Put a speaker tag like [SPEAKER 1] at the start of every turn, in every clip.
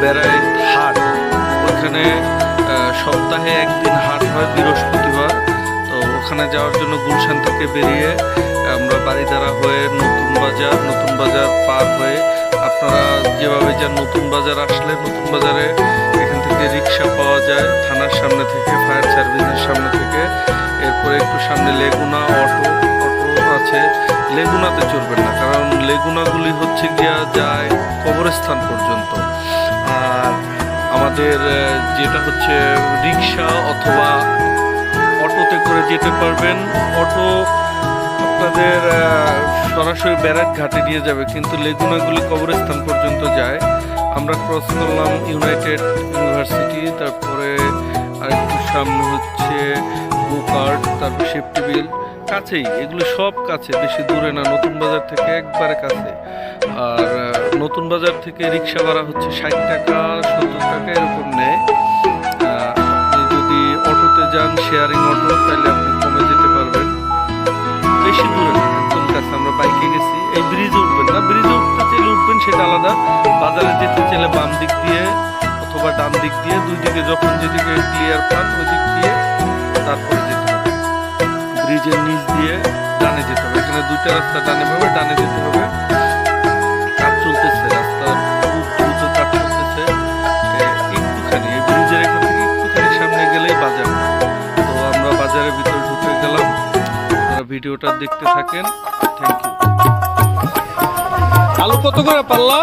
[SPEAKER 1] বেড়াইট হাট, ওখানে সপ্তাহে একদিন হাট হয় বৃহস্পতিবার। তো ওখানে যাওয়ার জন্য গুলশান থেকে বেরিয়ে আমরা বাড়িধারা হয়ে নতুন বাজার নতুন বাজার পার হয়ে আপনারা যেভাবে যান নতুন বাজার আসলে নতুন বাজারে এখান থেকে রিক্সা পাওয়া যায়, থানার সামনে থেকে, ফায়ার সার্ভিসের সামনে থেকে। এরপরে একটু সামনে লেগুনা অটো অটো আছে। লেগুনাতে চড়বেন না, কারণ লেগুনাগুলি হচ্ছে গিয়া যায় কবরস্থান পর্যন্ত। আমাদের যেটা হচ্ছে রিক্সা অথবা অটোতে করে যেতে পারবেন। অটো আপনাদের সরাসরি ব্যারাক ঘাটে নিয়ে যাবে, কিন্তু লেগুনাগুলি কবরস্থান পর্যন্ত যায়। আমরা ক্রস করলাম ইউনাইটেড ইউনিভার্সিটি তারপরে আরেকটু সামনে হচ্ছে গোকার্ট তারপর সেফটি বিল কাছেই। এগুলো সব কাছে, বেশি দূরে না, নতুন বাজার থেকে একবারে কাছে। আর নতুন বাজার থেকে রিক্সা ভাড়া হচ্ছে ষাট টাকা, সত্তর টাকা, এরকম নেয়। আপনি যদি অটোতে যান শেয়ারিং অটো তাহলে আপনি কমে যেতে পারবেন। বেশি দূরে একদম কাছে, আমরা বাইকে গেছি। এই ব্রিজে উঠবেন না ব্রিজে উঠতে চাইলে উঠবেন, সেটা আলাদা। বাজারে যেতে চাইলে বাম দিক দিয়ে অথবা ডান দিক দিয়ে, দুই দিকে যখন যেদিকে ক্লিয়ার পান, ওই দিক দিয়ে তারপরে যেতে হবে। ব্রিজের নিচ দিয়ে ডানে যেতে হবে। এখানে দুইটা রাস্তা, ডানে হবে, ডানে যেতে হবে। চলতেছে রাস্তার খুব দ্রুত চলতেছে একটুখানি এই ব্রিজের এখান থেকে একটুখানি সামনে গেলেই বাজার। তো আমরা বাজারের ভিতরে ঢুকে গেলাম। আপনারা ভিডিওটা দেখতে থাকেন। থ্যাংক ইউ আলু কত করে পাল্লা?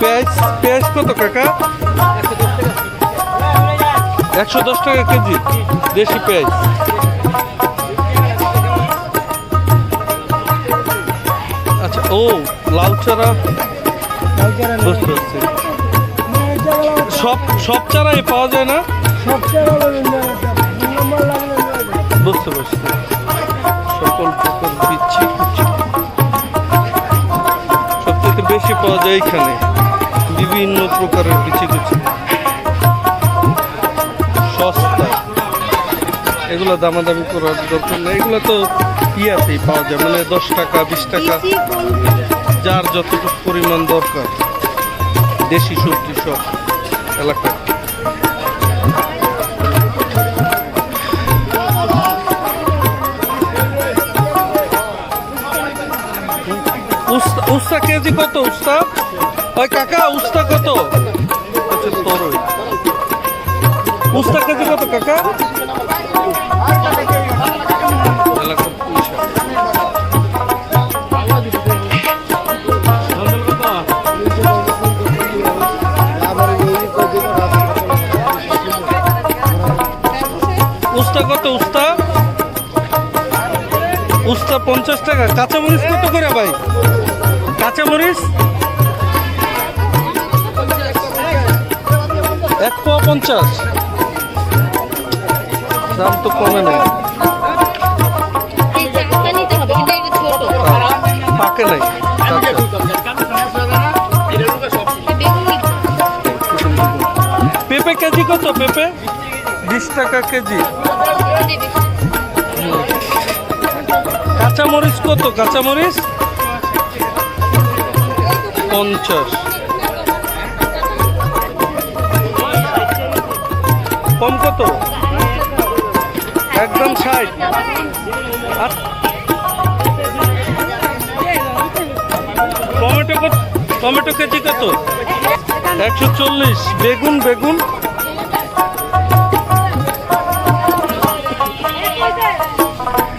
[SPEAKER 1] পেঁয়াজ পেঁয়াজ কত কাকা? একশো দশ টাকা কেজি, দেশি পেঁয়াজ। ও লাউ চারা? বুঝতে পারছি সব সব চারাই পাওয়া যায় না? বুঝতে পারছি। সকল প্রকার বিচ্ছি কুচ্ছি সবচেয়ে বেশি পাওয়া যায় এখানে বিভিন্ন প্রকারের বিচি কুচি এগুলো দামাদামি করার দরকার নেই। এগুলো তো ইয়াতেই পাওয়া যায়। মানে দশ টাকা বিশ টাকা। যার যতটুকু পরিমাণ দরকার। দেশি সবজি সব এলাকায় উস্তা কেজি কত উস্তা? ওই কাকা উস্তা কত? তরই উস্তা কেজি কত কাকা? পঞ্চাশ টাকা। কাঁচামরিচ কত করে ভাই? কাঁচামরিচ? এক পোয়া পঞ্চাশ। দাম তো কমে নাই। পাকে। পেঁপে কেজি কত? পেঁপে? বিশ টাকা কেজি। কাঁচামরিচ কত? কাঁচামরিচ? পঞ্চাশ। কম কত? একদম ষাট। আর টমেটো কত টমেটো কেজি কত? একশো চল্লিশ। বেগুন বেগুন।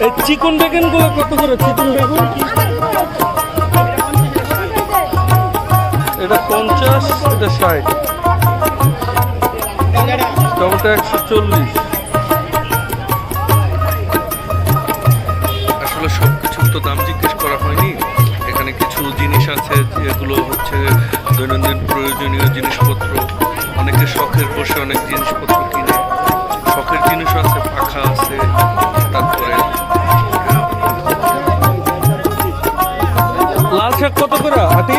[SPEAKER 1] এই চিকন বেগুনগুলো কত করে? চিকন বেগুন? এটা পঞ্চাশ, এটা ষাট। টমেটো একশো চল্লিশ। আসলে সব কিছুর তো দাম জিজ্ঞেস করা হয়নি। এখানে কিছু জিনিস আছে, যেগুলো হচ্ছে দৈনন্দিন প্রয়োজনীয় জিনিসপত্র অনেকে শখের বসে অনেক জিনিসপত্র কত করে, হাতি?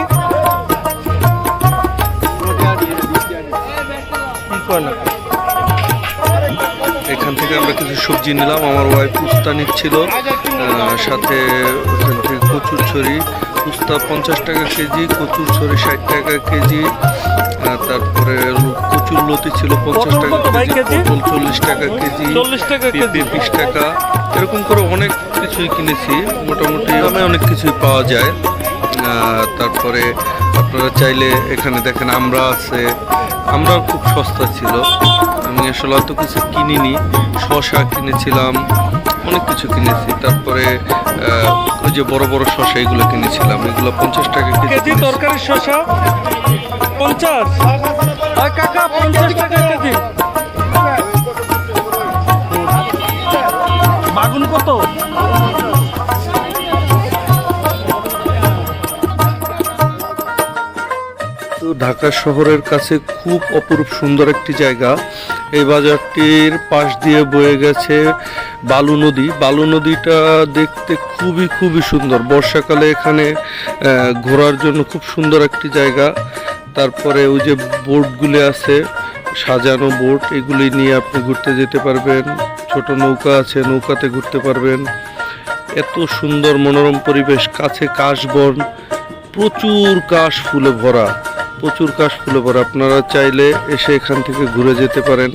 [SPEAKER 1] এখান থেকে আমরা কিছু সবজি নিলাম। আমার ওয়াইফ উস্তা নিচ্ছিল সাথে ওখান থেকে কচুর ছড়ি। উস্তা পঞ্চাশ টাকা কেজি, কচুর ছড়ি ষাট টাকা কেজি তারপরে লতি ছিল পঞ্চাশ টাকা কেজি? পটল চল্লিশ টাকা কেজি
[SPEAKER 2] চল্লিশ টাকা কেজি।
[SPEAKER 1] বিশ টাকা। এরকম করে অনেক কিছুই কিনেছি মোটামুটি দামে অনেক কিছুই পাওয়া যায়। তারপরে আপনারা চাইলে এখানে দেখেন আমরা আছে আমরা খুব সস্তা ছিল। আমি আসলে অত কিছু কিনিনি শশা কিনেছিলাম অনেক কিছু কিনেছি। তারপরে ওই যে বড় বড় শশা এগুলো কিনেছিলাম। এগুলো পঞ্চাশ টাকা কেজি।
[SPEAKER 2] তরকারি শসা পঞ্চাশ।
[SPEAKER 1] ঢাকা শহরের কাছে খুব অপরূপ সুন্দর একটি জায়গা। এই বাজারটির পাশ দিয়ে বয়ে গেছে বালু নদী। বালু নদীটা দেখতে খুবই খুবই সুন্দর। বর্ষাকালে এখানে ঘোরার জন্য খুব সুন্দর একটি জায়গা। তারপরে ওই যে বোটগুলি আছে, সাজানো বোট, এগুলি নিয়ে আপনি ঘুরতে যেতে পারবেন। ছোট নৌকা আছে, নৌকাতে ঘুরতে পারবেন। এত সুন্দর মনোরম পরিবেশ, কাছে কাশবন, প্রচুর কাশ ফুলে ভরা, প্রচুর কাশ ফুলে ভরা। আপনারা চাইলে এসে এখান থেকে ঘুরে যেতে পারেন।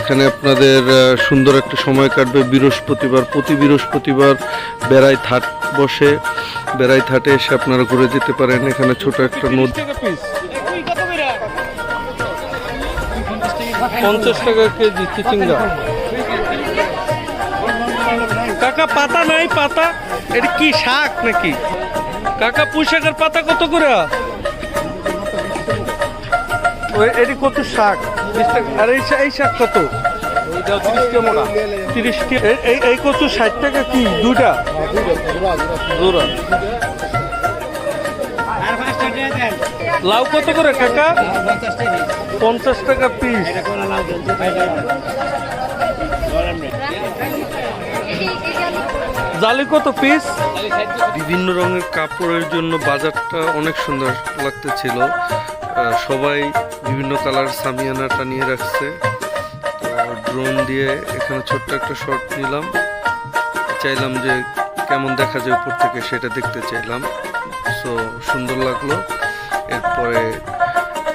[SPEAKER 1] এখানে আপনাদের সুন্দর একটা সময় কাটবে। বৃহস্পতিবার, প্রতি বৃহস্পতিবার বেড়াই থাট বসে। বেড়াই থাটে এসে আপনারা ঘুরে যেতে পারেন। এখানে ছোট একটা নদী
[SPEAKER 2] পঞ্চাশ টাকা কেজি চিচিঙ্গা। কাকা পাতা নাই পাতা। এটা কি শাক নাকি? কাকা পুঁই শাকের পাতা কত করে? এটি কত শাক? আর এই এই শাক কত এই- এই এই কত ষাট টাকা কি? দুটা জোড়া লাউ কত করে কাকা? পঞ্চাশ টাকা পিস জালি কত পিস
[SPEAKER 1] বিভিন্ন রঙের কাপড়ের জন্য বাজারটা অনেক সুন্দর লাগতেছিল। সবাই বিভিন্ন কালার সামিয়ানা টানিয়ে রাখছে। ড্রোন দিয়ে এখানে ছোট্ট একটা শট নিলাম। চাইলাম যে কেমন দেখা যায় উপর থেকে সেটা দেখতে চাইলাম। সো সুন্দর লাগল। এরপরে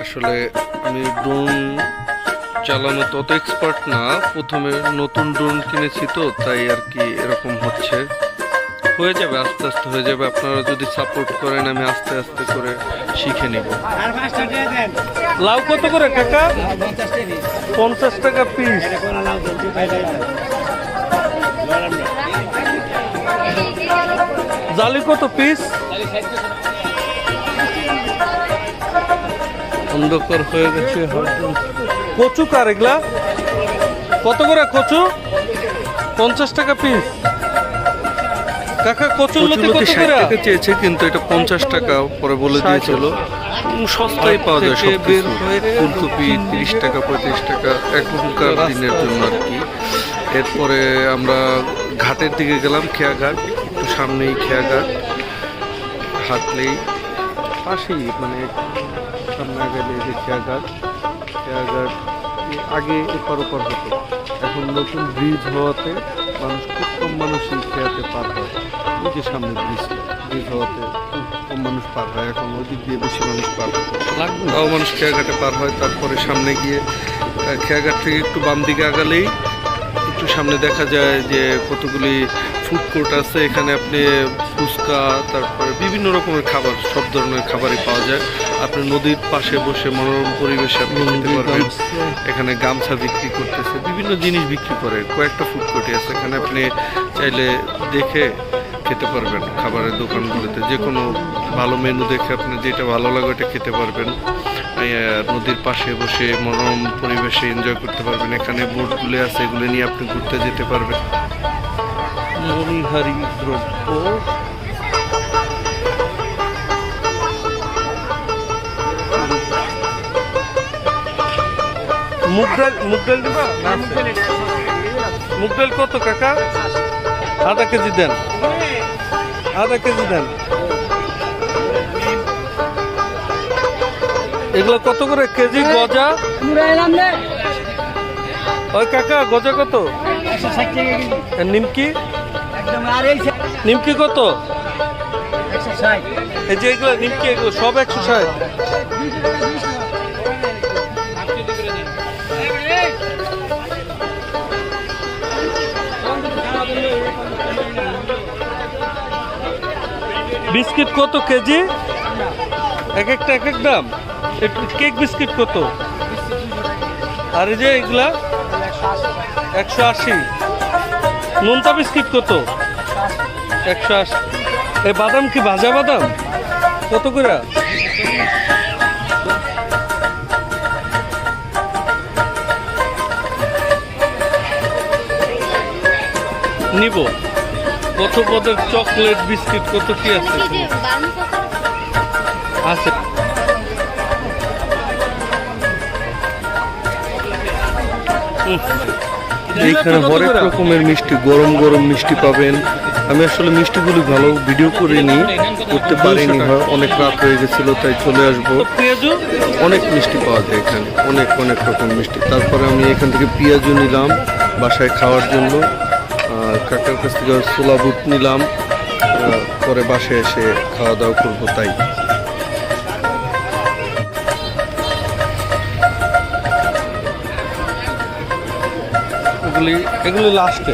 [SPEAKER 1] আসলে আমি ড্রোন চালানো তত এক্সপার্ট না। প্রথমে নতুন ড্রোন কিনেছি তো তাই আর কি এরকম হচ্ছে। হয়ে যাবে আস্তে আস্তে হয়ে যাবে। আপনারা যদি সাপোর্ট করেন আমি আস্তে আস্তে করে শিখে নিব।
[SPEAKER 2] লাউ কত করে কাকা? পঞ্চাশ টাকা পিস জালি কত পিস
[SPEAKER 1] অন্ধকার হয়ে গেছে
[SPEAKER 2] কচু কার এগুলা? কত করে কচু? পঞ্চাশ টাকা পিস কাকা
[SPEAKER 1] কচুলতি
[SPEAKER 2] কত করে?
[SPEAKER 1] টাকা চেয়েছে কিন্তু এটা পঞ্চাশ টাকা পরে বলে দিয়েছিল। সস্তায় পাওয়া যায় সব
[SPEAKER 2] বের হয়ে
[SPEAKER 1] ফুলকপি তিরিশ টাকা পঁয়ত্রিশ টাকা এখনকার দিনের জন্য আর কি। এরপরে আমরা ঘাটের দিকে গেলাম খেয়াঘাট একটু সামনেই খেয়াঘাট হাঁটলেই পাশেই মানে সামনে গেলে যে খেয়াঘাট খেয়াঘাট আগে এপার ওপার হতো। এখন নতুন ব্রিজ হওয়াতে মানুষ খুব কম মানুষই খেয়াতে পার হয়। ওই যে সামনে ব্রিজ ব্রিজ হওয়াতে খুব কম মানুষ পার হয়। এখন ওই দিক দিয়ে বেশি মানুষ পার হয়। মানুষ খেয়াঘাটে পার হয়। তারপরে সামনে গিয়ে খেয়াঘাট থেকে একটু বাম দিকে আগালেই একটু সামনে দেখা যায় যে কতগুলি ফুড কোর্ট আছে। এখানে আপনি ফুচকা তারপরে বিভিন্ন রকমের খাবার সব ধরনের খাবারই পাওয়া যায়। আপনি নদীর পাশে বসে মনোরম পরিবেশে আপনি পারবেন। এখানে গামছা বিক্রি করতেছে বিভিন্ন জিনিস বিক্রি করে কয়েকটা ফুড কোর্টই আছে। এখানে আপনি চাইলে দেখে খেতে পারবেন খাবারের দোকানগুলোতে। যে কোনো ভালো মেনু দেখে আপনি যেটা ভালো লাগে ওটা খেতে পারবেন। নদীর পাশে বসে মনোরম পরিবেশে এনজয় করতে পারবেন। এখানে বোটগুলো আছে এগুলো নিয়ে আপনি ঘুরতে যেতে পারবেন। মণিহারি দ্রব্য।
[SPEAKER 2] মুগ ডাল মুগ ডাল দিবা। না? মুগ ডাল কত কাকা? আধা কেজি দেন। আধা কেজি দেন। এগুলো কত করে কেজি গজা? ওই কাকা গজা কত? আর নিমকি নিমকি কত? এই যে এগুলো নিমকি এগুলো সব একশো ষাট। বিস্কিট কত কেজি? এক একটা এক এক দাম। একটু কেক বিস্কিট কত? আর এই যে এগুলা একশো আশি। নোনতা বিস্কিট কত? একশো আশি। এই বাদাম কি ভাজা বাদাম? কত করে? নিব। কত পদের চকলেট বিস্কিট কত কি আছে?
[SPEAKER 3] কত
[SPEAKER 2] আছে এইখানে হরেক রকমের মিষ্টি গরম গরম মিষ্টি পাবেন। আমি আসলে মিষ্টিগুলি ভালো ভিডিও করে করিনি করতে পারিনি অনেক রাত হয়ে গেছিল তাই চলে আসব। অনেক মিষ্টি পাওয়া যায় এখানে অনেক অনেক রকম মিষ্টি। তারপরে আমি এখান থেকে পেঁয়াজও নিলাম বাসায় খাওয়ার জন্য। কাকার কাছ থেকে ছোলা বুট নিলাম পরে বাসে এসে খাওয়া দাওয়া করব তাই। এগুলি এগুলি লাস্টে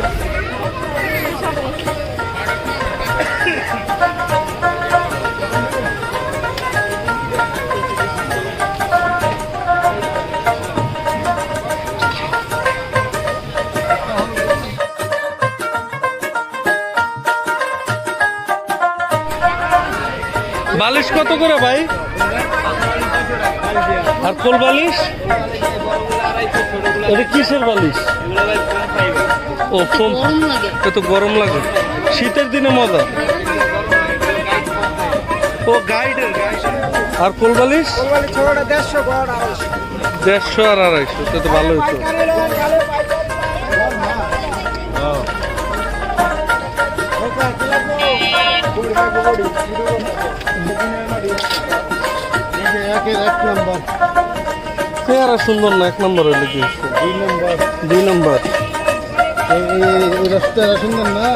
[SPEAKER 2] বালিশ কত করে ভাই? আর কোল বালিশ? এটা কিসের বালিশ? ও ফোম এত গরম লাগে। শীতের দিনে মজা। ও, গাইডের আর কোল বালিশ? দেড়শো আর আড়াইশো তো ভালো হতো চেহারা সুন্দর না এক নম্বর হইলে কি? হচ্ছে? দুই নম্বর।
[SPEAKER 4] সুন্দর না?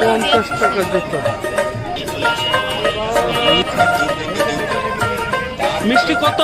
[SPEAKER 2] পঞ্চাশ টাকা জুতো। মিষ্টি কত?